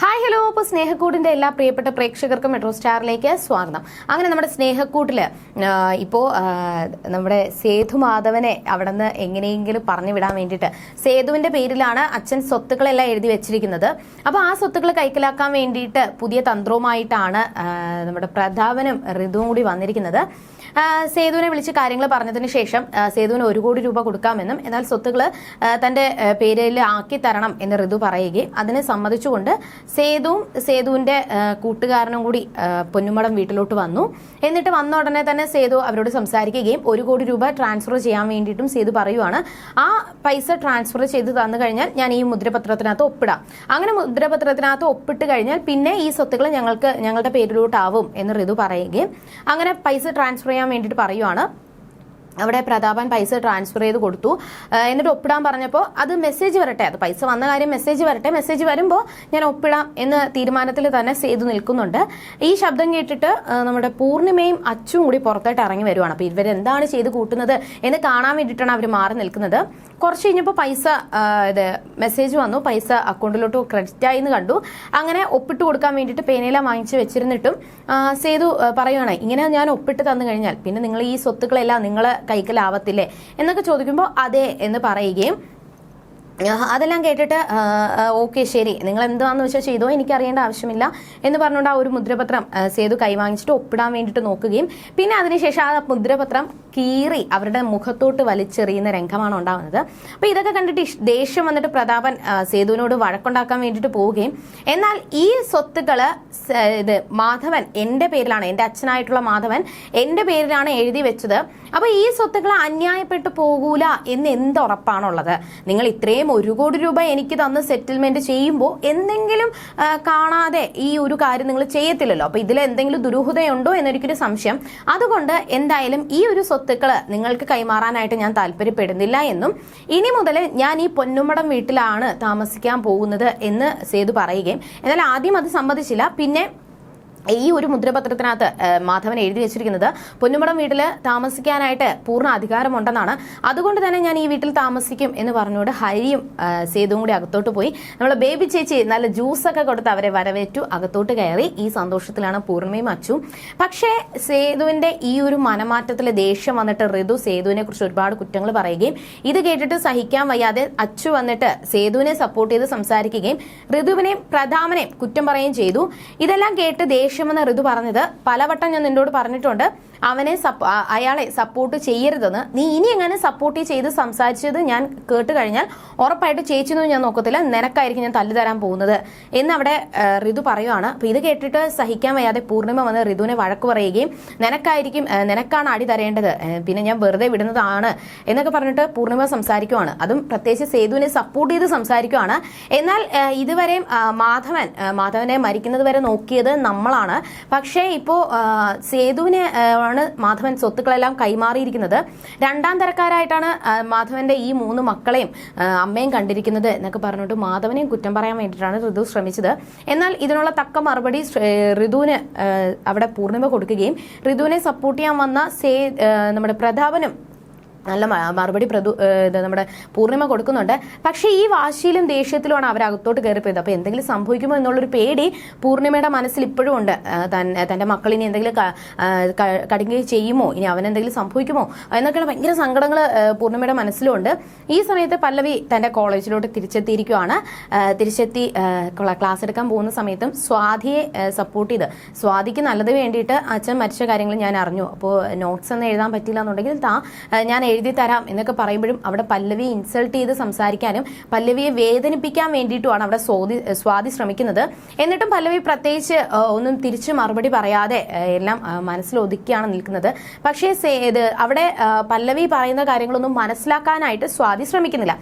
Hi hello അപ്പോൾ സ്നേഹക്കൂടിന്റെ എല്ലാ പ്രിയപ്പെട്ട പ്രേക്ഷകർക്കും മെട്രോ സ്റ്റാറിലേക്ക് സ്വാഗതം. അങ്ങനെ നമ്മുടെ സ്നേഹക്കൂട്ടിൽ ഇപ്പോൾ നമ്മുടെ സേതു മാധവനെ അവിടെ നിന്ന് എങ്ങനെയെങ്കിലും പറഞ്ഞു വിടാൻ വേണ്ടിയിട്ട് സേതുവിന്റെ പേരിലാണ് അച്ഛൻ സ്വത്തുക്കളെല്ലാം എഴുതി വെച്ചിരിക്കുന്നത്. അപ്പോൾ ആ സ്വത്തുക്കൾ കൈക്കലാക്കാൻ വേണ്ടിയിട്ട് പുതിയ തന്ത്രവുമായിട്ടാണ് നമ്മുടെ പ്രതാപനും ഋതുവും കൂടി വന്നിരിക്കുന്നത്. സേതുവിനെ വിളിച്ച് കാര്യങ്ങൾ പറഞ്ഞതിന് ശേഷം സേതുവിന് ഒരു കോടി രൂപ കൊടുക്കാമെന്നും എന്നാൽ സ്വത്തുക്കൾ തന്റെ പേരിൽ ആക്കി തരണം എന്ന് ഋതു പറയുകയും അതിന് സമ്മതിച്ചുകൊണ്ട് സേതുവും സേതുവിന്റെ കൂട്ടുകാരനും കൂടി പൊന്നുമടം വീട്ടിലോട്ട് വന്നു. എന്നിട്ട് വന്ന ഉടനെ തന്നെ സേതു അവരോട് സംസാരിക്കുകയും ഒരു കോടി രൂപ ട്രാൻസ്ഫർ ചെയ്യാൻ വേണ്ടിയിട്ടും സേതു പറയുവാണ്. ആ പൈസ ട്രാൻസ്ഫർ ചെയ്ത് തന്നു കഴിഞ്ഞാൽ ഞാൻ ഈ മുദ്രപത്രത്തിനകത്ത് ഒപ്പിടാം. അങ്ങനെ മുദ്രപത്രത്തിനകത്ത് ഒപ്പിട്ട് കഴിഞ്ഞാൽ പിന്നെ ഈ സ്വത്തുക്കൾ ഞങ്ങൾക്ക് ഞങ്ങളുടെ പേരിലോട്ടാവും എന്ന് ഋതു പറയുകയും അങ്ങനെ പൈസ ട്രാൻസ്ഫർ വേണ്ടിയിട്ട് പറയുവാണ്. അവിടെ പ്രതാപൻ പൈസ ട്രാൻസ്ഫർ ചെയ്ത് കൊടുത്തു. എന്നിട്ട് ഒപ്പിടാൻ പറഞ്ഞപ്പോൾ അത് മെസ്സേജ് വരട്ടെ. അത് പൈസ വന്ന കാര്യം മെസ്സേജ് വരട്ടെ. മെസ്സേജ് വരുമ്പോൾ ഞാൻ ഒപ്പിടാം എന്ന് തീരുമാനത്തിൽ തന്നെ ചെയ്തു നിൽക്കുന്നുണ്ട്. ഈ ശബ്ദം കേട്ടിട്ട് നമ്മുടെ പൂർണിമയും അച്ചും കൂടി പുറത്തോട്ട് ഇറങ്ങി വരുവാണ്. അപ്പോൾ ഇവരെന്താണ് ചെയ്ത് കൂട്ടുന്നത് എന്ന് കാണാൻ വേണ്ടിയിട്ടാണ് അവർ മാറി നിൽക്കുന്നത്. കുറച്ച് കഴിഞ്ഞപ്പോൾ പൈസ ഇത് മെസ്സേജ് വന്നു. പൈസ അക്കൗണ്ടിലോട്ട് ക്രെഡിറ്റ് ആയി എന്ന് കണ്ടു. അങ്ങനെ ഒപ്പിട്ട് കൊടുക്കാൻ വേണ്ടിയിട്ട് പേനയില വാങ്ങിച്ച് വെച്ചിരുന്നിട്ടും സേതു പറയുവാണ് ഇങ്ങനെ ഞാൻ ഒപ്പിട്ട് തന്നു കഴിഞ്ഞാൽ പിന്നെ നിങ്ങൾ ഈ സ്വത്തുക്കളെല്ലാം നിങ്ങളെ കൈക്കലാവത്തില്ലേ? എന്നൊക്കെ ചോദിക്കുമ്പോൾ അതെ എന്ന് പറയുകയും അതെല്ലാം കേട്ടിട്ട് ഓക്കെ ശരി. നിങ്ങൾ എന്താണെന്ന് വെച്ചാൽ ചെയ്തോ എനിക്ക് അറിയേണ്ട ആവശ്യമില്ല എന്ന് പറഞ്ഞുകൊണ്ട് ആ ഒരു മുദ്രപത്രം സേതു കൈവാങ്ങിച്ചിട്ട് ഒപ്പിടാൻ വേണ്ടിയിട്ട് നോക്കുകയും പിന്നെ അതിനുശേഷം ആ മുദ്രപത്രം കീറി അവരുടെ മുഖത്തോട്ട് വലിച്ചെറിയുന്ന രംഗമാണ് ഉണ്ടാകുന്നത്. അപ്പോൾ ഇതൊക്കെ കണ്ടിട്ട് ദേഷ്യം വന്നിട്ട് പ്രതാപൻ സേതുവിനോട് വഴക്കുണ്ടാക്കാൻ വേണ്ടിയിട്ട് പോവുകയും എന്നാൽ ഈ സ്വത്തുക്കൾ ഇത് മാധവൻ എന്റെ പേരിലാണ് എന്റെ അച്ഛനായിട്ടുള്ള മാധവൻ എന്റെ പേരിലാണ് എഴുതി വെച്ചത്. അപ്പോൾ ഈ സ്വത്തുക്കൾ അന്യായപ്പെട്ടു പോകൂല എന്ന് എന്തുറപ്പാണുള്ളത്? നിങ്ങൾ ഇത്രയും ഒരു കോടി രൂപ എനിക്ക് തന്ന് സെറ്റിൽമെന്റ് ചെയ്യുമ്പോൾ എന്തെങ്കിലും കാണാതെ ഈ ഒരു കാര്യം നിങ്ങൾ ചെയ്യത്തില്ലല്ലോ. അപ്പൊ ഇതിൽ എന്തെങ്കിലും ദുരൂഹതയുണ്ടോ എന്നൊരിക്കലും സംശയം. അതുകൊണ്ട് എന്തായാലും ഈ ഒരു സ്വത്തുക്കൾ നിങ്ങൾക്ക് കൈമാറാനായിട്ട് ഞാൻ താല്പര്യപ്പെടുന്നില്ല എന്നും ഇനി മുതൽ ഞാൻ ഈ പൊന്നുമടം വീട്ടിലാണ് താമസിക്കാൻ പോകുന്നത് എന്ന് സേതു പറയുകയും എന്നാൽ ആദ്യം അത് സമ്മതിച്ചില്ല. പിന്നെ ഈ ഒരു മുദ്രപത്രത്തിനകത്ത് മാധവൻ എഴുതി വെച്ചിരിക്കുന്നത് പൊന്നുമടം വീട്ടിൽ താമസിക്കാനായിട്ട് പൂർണ അധികാരമുണ്ടെന്നാണ്. അതുകൊണ്ട് തന്നെ ഞാൻ ഈ വീട്ടിൽ താമസിക്കും എന്ന് പറഞ്ഞുകൊണ്ട് ഹരിയും സേതുവും കൂടി അകത്തോട്ട് പോയി. നമ്മളെ ബേബി ചേച്ചി നല്ല ജ്യൂസൊക്കെ കൊടുത്ത് അവരെ വരവേറ്റു അകത്തോട്ട് കയറി. ഈ സന്തോഷത്തിലാണ് പൂർണിമയും അച്ചു പക്ഷേ സേതുവിന്റെ ഈ ഒരു മനമാറ്റത്തിൽ ദേഷ്യം വന്നിട്ട് ഋതു സേതുവിനെ കുറിച്ച് ഒരുപാട് കുറ്റങ്ങൾ പറയുകയും ഇത് കേട്ടിട്ട് സഹിക്കാൻ വയ്യാതെ അച്ചു വന്നിട്ട് സേതുവിനെ സപ്പോർട്ട് ചെയ്ത് സംസാരിക്കുകയും ഋതുവിനെയും പ്രധാമനെയും കുറ്റം പറയുകയും ചെയ്തു. ഇതെല്ലാം കേട്ട് ദേഷ്യമെന്ന് ഋതു പറഞ്ഞത് പലവട്ടം ഞാൻ നിന്നോട് പറഞ്ഞിട്ടുണ്ട്. അവനെ അയാളെ സപ്പോർട്ട് ചെയ്യരുതെന്ന്. നീ ഇനി എങ്ങനെ സപ്പോർട്ട് ചെയ്ത് സംസാരിച്ചത് ഞാൻ കേട്ട് കഴിഞ്ഞാൽ ഉറപ്പായിട്ട് ചേച്ചിയൊന്നും ഞാൻ നോക്കത്തില്ല. നിനക്കായിരിക്കും ഞാൻ തല്ലു തരാൻ പോകുന്നത്. എന്ന് അവിടെ ആ, ഋതു പറയുവാണ്. അപ്പൊ ഇത് കേട്ടിട്ട് സഹിക്കാൻ വയ്യാതെ പൂർണിമ വന്ന് ഋതുവിനെ വഴക്ക് പറയുകയും നിനക്കായിരിക്കും നിനക്കാണ് അടി തരേണ്ടത്. പിന്നെ ഞാൻ വെറുതെ വിടുന്നതാണ്. എന്നൊക്കെ പറഞ്ഞിട്ട് പൂർണിമ സംസാരിക്കുവാണ്. അതും പ്രത്യേകിച്ച് സേതുവിനെ സപ്പോർട്ട് ചെയ്ത് സംസാരിക്കുവാണ്. എന്നാൽ ഇതുവരെയും മാധവൻ മാധവനെ മരിക്കുന്നത് വരെ നോക്കിയത് നമ്മളാണ്. പക്ഷേ ഇപ്പോൾ സേതുവിനെ ആണ് മാധവൻ സ്വത്തുക്കളെല്ലാം കൈമാറിയിരിക്കുന്നത്. രണ്ടാം തരക്കാരായിട്ടാണ് മാധവന്റെ ഈ മൂന്ന് മക്കളെയും അമ്മയും കണ്ടിരിക്കുന്നത് എന്നൊക്കെ പറഞ്ഞിട്ട് മാധവനെയും കുറ്റം പറയാൻ വേണ്ടിയിട്ടാണ് ഋതു ശ്രമിച്ചത്. എന്നാൽ ഇതിനുള്ള തക്ക മറുപടി ഋതുവിന് അവിടെ പൂർണിമ കൊടുക്കുകയും ഋതുവിനെ സപ്പോർട്ട് ചെയ്യാൻ വന്ന സേ നമ്മുടെ പ്രതാപനും നല്ല മറുപടി പ്രതു നമ്മുടെ പൂർണിമ കൊടുക്കുന്നുണ്ട്. പക്ഷേ ഈ വാശിയിലും ദേഷ്യത്തിലുമാണ് അവർ അകത്തോട്ട് കയറിപ്പോയത്. അപ്പോൾ എന്തെങ്കിലും സംഭവിക്കുമോ എന്നുള്ളൊരു പേടി പൂർണിമയുടെ മനസ്സിൽ ഇപ്പോഴും ഉണ്ട്. തന്റെ മക്കൾ എന്തെങ്കിലും കടുങ്ങി ചെയ്യുമോ? ഇനി അവൻ എന്തെങ്കിലും സംഭവിക്കുമോ? എന്നൊക്കെയുള്ള ഭയങ്കര സങ്കടങ്ങൾ പൂർണിമയുടെ മനസ്സിലുണ്ട്. ഈ സമയത്ത് പല്ലവി തന്റെ കോളേജിലോട്ട് തിരിച്ചെത്തിയിരിക്കുവാണ് ആഹ് തിരിച്ചെത്തി ക്ലാസ് എടുക്കാൻ പോകുന്ന സമയത്തും സ്വാധിയെ സപ്പോർട്ട് ചെയ്ത്. സ്വാതിക്ക് നല്ലത് വേണ്ടിയിട്ട് അച്ഛൻ മരിച്ച കാര്യങ്ങൾ ഞാൻ അറിഞ്ഞു. അപ്പോൾ നോട്ട്സ് ഒന്നും എഴുതാൻ പറ്റില്ല എന്നുണ്ടെങ്കിൽ താ. ഞാൻ എഴുതി തരാം എന്നൊക്കെ പറയുമ്പോഴും അവിടെ പല്ലവിയെ ഇൻസൾട്ട് ചെയ്ത് സംസാരിക്കാനും പല്ലവിയെ വേദനിപ്പിക്കാൻ വേണ്ടിയിട്ടുമാണ് അവിടെ സ്വാതി സ്വാതി ശ്രമിക്കുന്നത്. എന്നിട്ടും പല്ലവി പ്രത്യേകിച്ച് ഒന്നും തിരിച്ച് മറുപടി പറയാതെ എല്ലാം മനസ്സിൽ ഒതുക്കിയാണ് നിൽക്കുന്നത്. പക്ഷേ അവിടെ പല്ലവി പറയുന്ന കാര്യങ്ങളൊന്നും മനസ്സിലാക്കാനായിട്ട് സ്വാതി ശ്രമിക്കുന്നില്ല.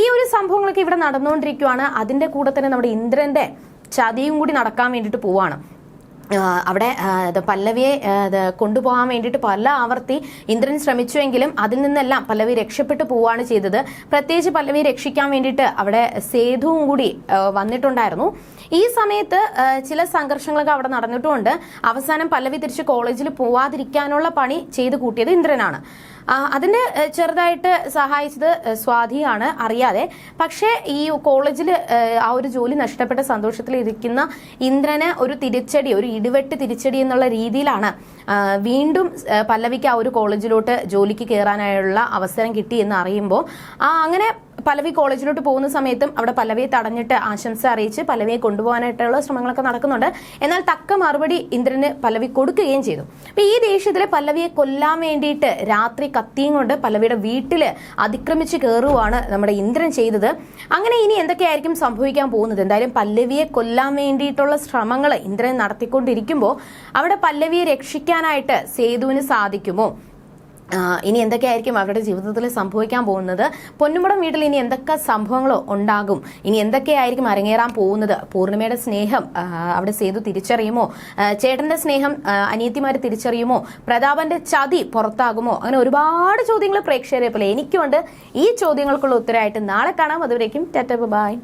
ഈ ഒരു സംഭവങ്ങളൊക്കെ ഇവിടെ നടന്നുകൊണ്ടിരിക്കുകയാണ് അതിന്റെ കൂടെ തന്നെ നമ്മുടെ ഇന്ദ്രന്റെ ചതിയും കൂടി നടക്കാൻ വേണ്ടിയിട്ട് പോവാണ്. അവിടെ പല്ലവിയെ കൊണ്ടുപോകാൻ വേണ്ടിയിട്ട് പല ആവർത്തി ഇന്ദ്രൻ ശ്രമിച്ചുവെങ്കിലും അതിൽ നിന്നെല്ലാം പല്ലവി രക്ഷപ്പെട്ടു പോവുകയാണ് ചെയ്തത്. പ്രത്യേകിച്ച് പല്ലവി രക്ഷിക്കാൻ വേണ്ടിയിട്ട് അവിടെ സേതുവും കൂടി വന്നിട്ടുണ്ടായിരുന്നു. ഈ സമയത്ത് ചില സംഘർഷങ്ങളൊക്കെ അവിടെ നടന്നിട്ടുമുണ്ട്. അവസാനം പല്ലവി തിരിച്ച് കോളേജിൽ പോവാതിരിക്കാനുള്ള പണി ചെയ്ത് കൂട്ടിയത് ഇന്ദ്രനാണ്. അതിന് ചെറുതായിട്ട് സഹായിച്ചത് സ്വാതിയാണ്. അറിയാതെ. പക്ഷേ ഈ കോളേജിൽ ആ ഒരു ജോലി നഷ്ടപ്പെട്ട സന്തോഷത്തിൽ ഇരിക്കുന്ന ഇന്ദ്രന് ഒരു തിരിച്ചടി ഒരു ഇടിവെട്ട് തിരിച്ചടി എന്നുള്ള രീതിയിലാണ് വീണ്ടും പല്ലവിക്ക് ആ ഒരു കോളേജിലോട്ട് ജോലിക്ക് കയറാനായുള്ള അവസരം കിട്ടി എന്ന് അറിയുമ്പോൾ ആ അങ്ങനെ പല്ലവി കോളേജിലോട്ട് പോകുന്ന സമയത്തും അവിടെ പലവിയെ തടഞ്ഞിട്ട് ആശംസ അറിയിച്ച് പലവിയെ കൊണ്ടുപോകാനായിട്ടുള്ള ശ്രമങ്ങളൊക്കെ നടക്കുന്നുണ്ട്. എന്നാൽ തക്ക മറുപടി ഇന്ദ്രന് പലവി കൊടുക്കുകയും ചെയ്തു. അപ്പൊ ഈ ദേഷ്യത്തിൽ പലവിയെ കൊല്ലാൻ വേണ്ടിയിട്ട് രാത്രി കത്തിയും കൊണ്ട് പല്ലവിയുടെ വീട്ടിൽ അതിക്രമിച്ച് കയറുവാണ് നമ്മുടെ ഇന്ദ്രൻ ചെയ്തത്. അങ്ങനെ ഇനി എന്തൊക്കെയായിരിക്കും സംഭവിക്കാൻ പോകുന്നത്? എന്തായാലും പല്ലവിയെ കൊല്ലാൻ വേണ്ടിയിട്ടുള്ള ശ്രമങ്ങൾ ഇന്ദ്രൻ നടത്തിക്കൊണ്ടിരിക്കുമ്പോൾ അവിടെ പല്ലവിയെ രക്ഷിക്കാനായിട്ട് സേതുവിന് സാധിക്കുമോ? ഇനി എന്തൊക്കെയായിരിക്കും അവരുടെ ജീവിതത്തിൽ സംഭവിക്കാൻ പോകുന്നത്? പൊന്നുമുടം വീട്ടിൽ ഇനി എന്തൊക്കെ സംഭവങ്ങളോ ഉണ്ടാകും? ഇനി എന്തൊക്കെയായിരിക്കും അരങ്ങേറാൻ പോകുന്നത്? പൂർണിമയുടെ സ്നേഹം അവിടെ സേതു തിരിച്ചറിയുമോ? ചേട്ടന്റെ സ്നേഹം അനിയത്തിമാർ തിരിച്ചറിയുമോ? പ്രതാപന്റെ ചതി പുറത്താകുമോ? അങ്ങനെ ഒരുപാട് ചോദ്യങ്ങൾ പ്രേക്ഷകരെ പോലെ എനിക്കുണ്ട് ഈ ചോദ്യങ്ങൾക്കുള്ള ഉത്തരമായിട്ട് നാളെ കാണാം. അതുവരേക്കും ടെറ്റപ്പ് ബൈ.